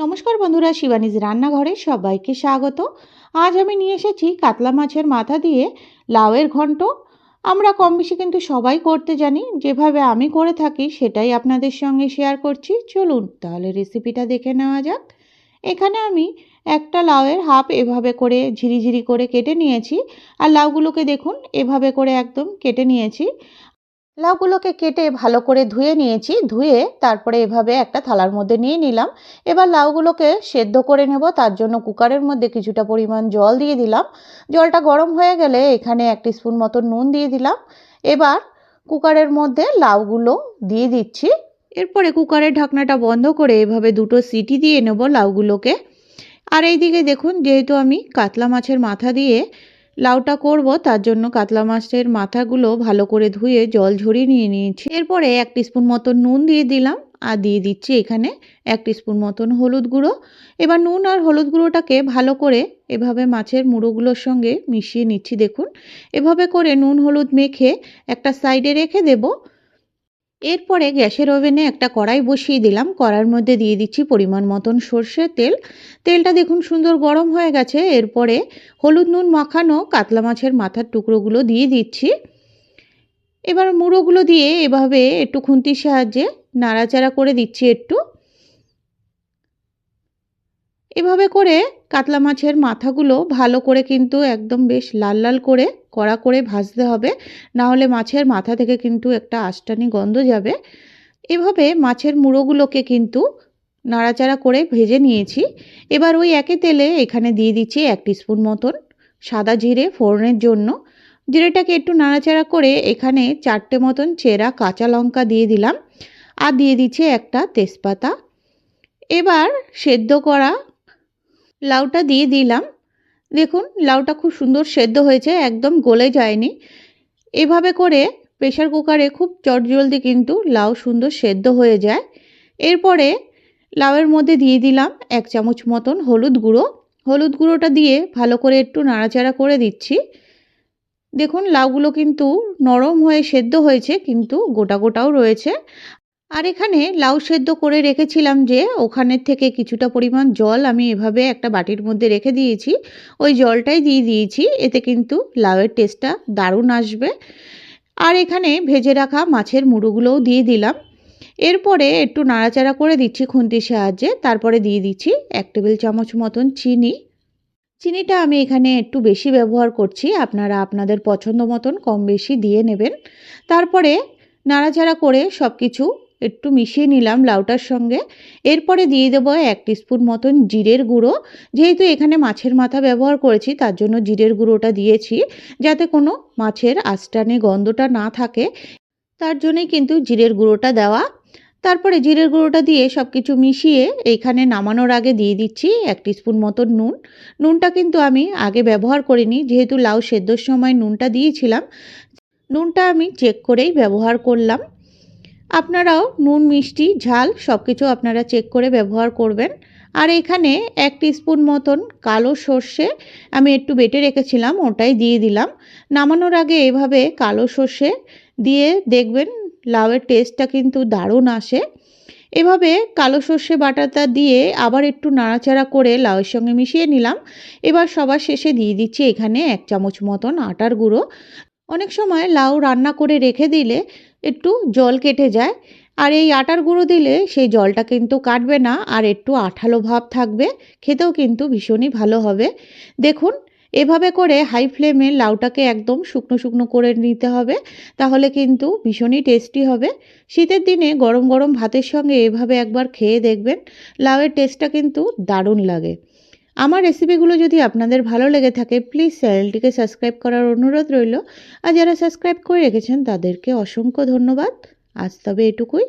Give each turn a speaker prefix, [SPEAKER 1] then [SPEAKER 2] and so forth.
[SPEAKER 1] নমস্কার বন্ধুরা, শিবানীজ রান্নাঘরে সবাইকে স্বাগত। আজ আমি নিয়ে এসেছি কাতলা মাছের মাথা দিয়ে লাউয়ের ঘন্ট। আমরা কম বেশি কিন্তু সবাই করতে জানি, যেভাবে আমি করে থাকি সেটাই আপনাদের সঙ্গে শেয়ার করছি। চলুন তাহলে রেসিপিটা দেখে নেওয়া যাক। এখানে আমি একটা লাউয়ের হাফ এভাবে করে ঝিরিঝিরি করে কেটে নিয়েছি। আর লাউগুলোকে দেখুন, এভাবে করে একদম কেটে নিয়েছি। লাউগুলোকে কেটে ভালো করে ধুয়ে নিয়েছি, ধুয়ে তারপরে এভাবে একটা থালার মধ্যে নিয়ে নিলাম। এবার লাউগুলোকে সেদ্ধ করে নেব, তার জন্য কুকারের মধ্যে কিছুটা পরিমাণ জল দিয়ে দিলাম। জলটা গরম হয়ে গেলে এখানে এক স্পুন মতো নুন দিয়ে দিলাম। এবার কুকারের মধ্যে লাউগুলো দিয়ে দিচ্ছি। এরপরে কুকারের ঢাকনাটা বন্ধ করে এভাবে দুটো সিটি দিয়ে নেব লাউগুলোকে। আর এইদিকে দেখুন, যেহেতু আমি কাতলা মাছের মাথা দিয়ে লাউটা করব, তার জন্য কাতলা মাছের মাথাগুলো ভালো করে ধুয়ে জল ঝরিয়ে নিয়ে নিয়েছি। এরপরে এক স্পুন মতন নুন দিয়ে দিলাম, আর দিয়ে দিচ্ছি এখানে এক স্পুন মতন হলুদ গুঁড়ো। এবার নুন আর হলুদ গুঁড়োটাকে ভালো করে এভাবে মাছের মুড়োগুলোর সঙ্গে মিশিয়ে নিচ্ছি, দেখুন। এভাবে করে নুন হলুদ মেখে একটা সাইডে রেখে দেবো। এরপরে গ্যাসের ওভেনে একটা কড়াই বসিয়ে দিলাম। কড়ার মধ্যে দিয়ে দিচ্ছি পরিমাণ মতন সর্ষের তেল। তেলটা দেখুন সুন্দর গরম হয়ে গেছে। এরপরে হলুদ নুন মাখানো কাতলা মাছের মাথার টুকরোগুলো দিয়ে দিচ্ছি। এবার মুড়োগুলো দিয়ে এভাবে একটু খুন্তির সাহায্যে নাড়াচাড়া করে দিচ্ছি একটু। এভাবে করে কাতলা মাছের মাথাগুলো ভালো করে কিন্তু একদম বেশ লাল লাল করে কড়া করে ভাজতে হবে। না হলে মাছের মাথা থেকে কিন্তু একটা আষ্টানি গন্ধ যাবে। এভাবে মাছের মুড়োগুলোকে কিন্তু নাড়াচাড়া করে ভেজে নিয়েছি। এবার ওই একই তেলে এখানে দিয়ে দিচ্ছি এক স্পুন মতন সাদা জিরে ফোড়নের জন্য। জিরেটাকে একটু নাড়াচাড়া করে এখানে চারটে মতন চেরা কাঁচা লঙ্কা দিয়ে দিলাম আর দিয়ে দিচ্ছি একটা তেজপাতা। এবার সেদ্ধ করা লাউটা দিয়ে দিলাম। দেখুন, লাউটা খুব সুন্দর সেদ্ধ হয়েছে, একদম গলে যায়নি। এভাবে করে প্রেশার কুকারে খুব চটজলদি কিন্তু লাউ সুন্দর সেদ্ধ হয়ে যায়। এরপরে লাউয়ের মধ্যে দিয়ে দিলাম এক চামচ মতন হলুদ গুঁড়ো। হলুদ গুঁড়োটা দিয়ে ভালো করে একটু নাড়াচাড়া করে দিচ্ছি। দেখুন, লাউগুলো কিন্তু নরম হয়ে সেদ্ধ হয়েছে, কিন্তু গোটা গোটাও রয়েছে। আর এখানে লাউ সেদ্ধ করে রেখেছিলাম যে ওখানের থেকে কিছুটা পরিমাণ জল আমি এভাবে একটা বাটির মধ্যে রেখে দিয়েছি। ওই জলটাই দিয়ে দিয়েছি, এতে কিন্তু লাউয়ের টেস্টটা দারুণ আসবে। আর এখানে ভেজে রাখা মাছের মুড়োগুলোও দিয়ে দিলাম। এরপরে একটু নাড়াচাড়া করে দিচ্ছি খুন্তির সাহায্যে, তারপরে দিয়ে দিচ্ছি এক টেবিল চামচ মতন চিনি। চিনিটা আমি এখানে একটু বেশি ব্যবহার করছি, আপনারা আপনাদের পছন্দ মতন কম বেশি দিয়ে নেবেন। তারপরে নাড়াচাড়া করে সব কিছু একটু মিশিয়ে নিলাম লাউটার সঙ্গে। এরপরে দিয়ে দেবো এক স্পুন মতন জিরের গুঁড়ো। যেহেতু এখানে মাছের মাথা ব্যবহার করেছি, তার জন্য জিরের গুঁড়োটা দিয়েছি, যাতে কোনো মাছের আস্টানে গন্ধটা না থাকে। তার জন্যই কিন্তু জিরের গুঁড়োটা দেওয়া। তারপরে জিরের গুঁড়োটা দিয়ে সব কিছু মিশিয়ে এইখানে নামানোর আগে দিয়ে দিচ্ছি এক স্পুন মতন নুন। নুনটা কিন্তু আমি আগে ব্যবহার করিনি, যেহেতু লাউ সেদ্ধর সময় নুনটা দিয়েছিলাম। নুনটা আমি চেক করেই ব্যবহার করলাম। আপনারাও নুন, মিষ্টি, ঝাল সব কিছু আপনারা চেক করে ব্যবহার করবেন। আর এখানে এক স্পুন মতন কালো সর্ষে আমি একটু বেটে রেখেছিলাম, ওটাই দিয়ে দিলাম। নামানোর আগে এভাবে কালো সর্ষে দিয়ে দেখবেন লাউয়ের টেস্টটা কিন্তু দারুণ আসে। এভাবে কালো সর্ষে বাটাটা দিয়ে আবার একটু নাড়াচাড়া করে লাউয়ের সঙ্গে মিশিয়ে নিলাম। এবার সবার শেষে দিয়ে দিচ্ছি এখানে এক চামচ মতন আটার গুঁড়ো। অনেক সময় লাউ রান্না করে রেখে দিলে একটু জল কেটে যায়, আর এই আটার গুঁড়ো দিলে সেই জলটা কিন্তু কাটবে না, আর একটু আঠালো ভাব থাকবে, খেতেও কিন্তু ভীষণই ভালো হবে। দেখুন, এভাবে করে হাই ফ্লেমে লাউটাকে একদম শুকনো শুকনো করে নিতে হবে, তাহলে কিন্তু ভীষণই টেস্টি হবে। শীতের দিনে গরম গরম ভাতের সঙ্গে এভাবে একবার খেয়ে দেখবেন, লাউয়ের টেস্টটা কিন্তু দারুণ লাগে। আমার রেসিপিগুলো যদি আপনাদের ভালো লেগে থাকে প্লিজ চ্যানেলটিকে সাবস্ক্রাইব করার অনুরোধ রইল। আর যারা সাবস্ক্রাইব করে রেখেছেন, তাদেরকে অসংখ্য ধন্যবাদ। আজ তবে এটুকুই।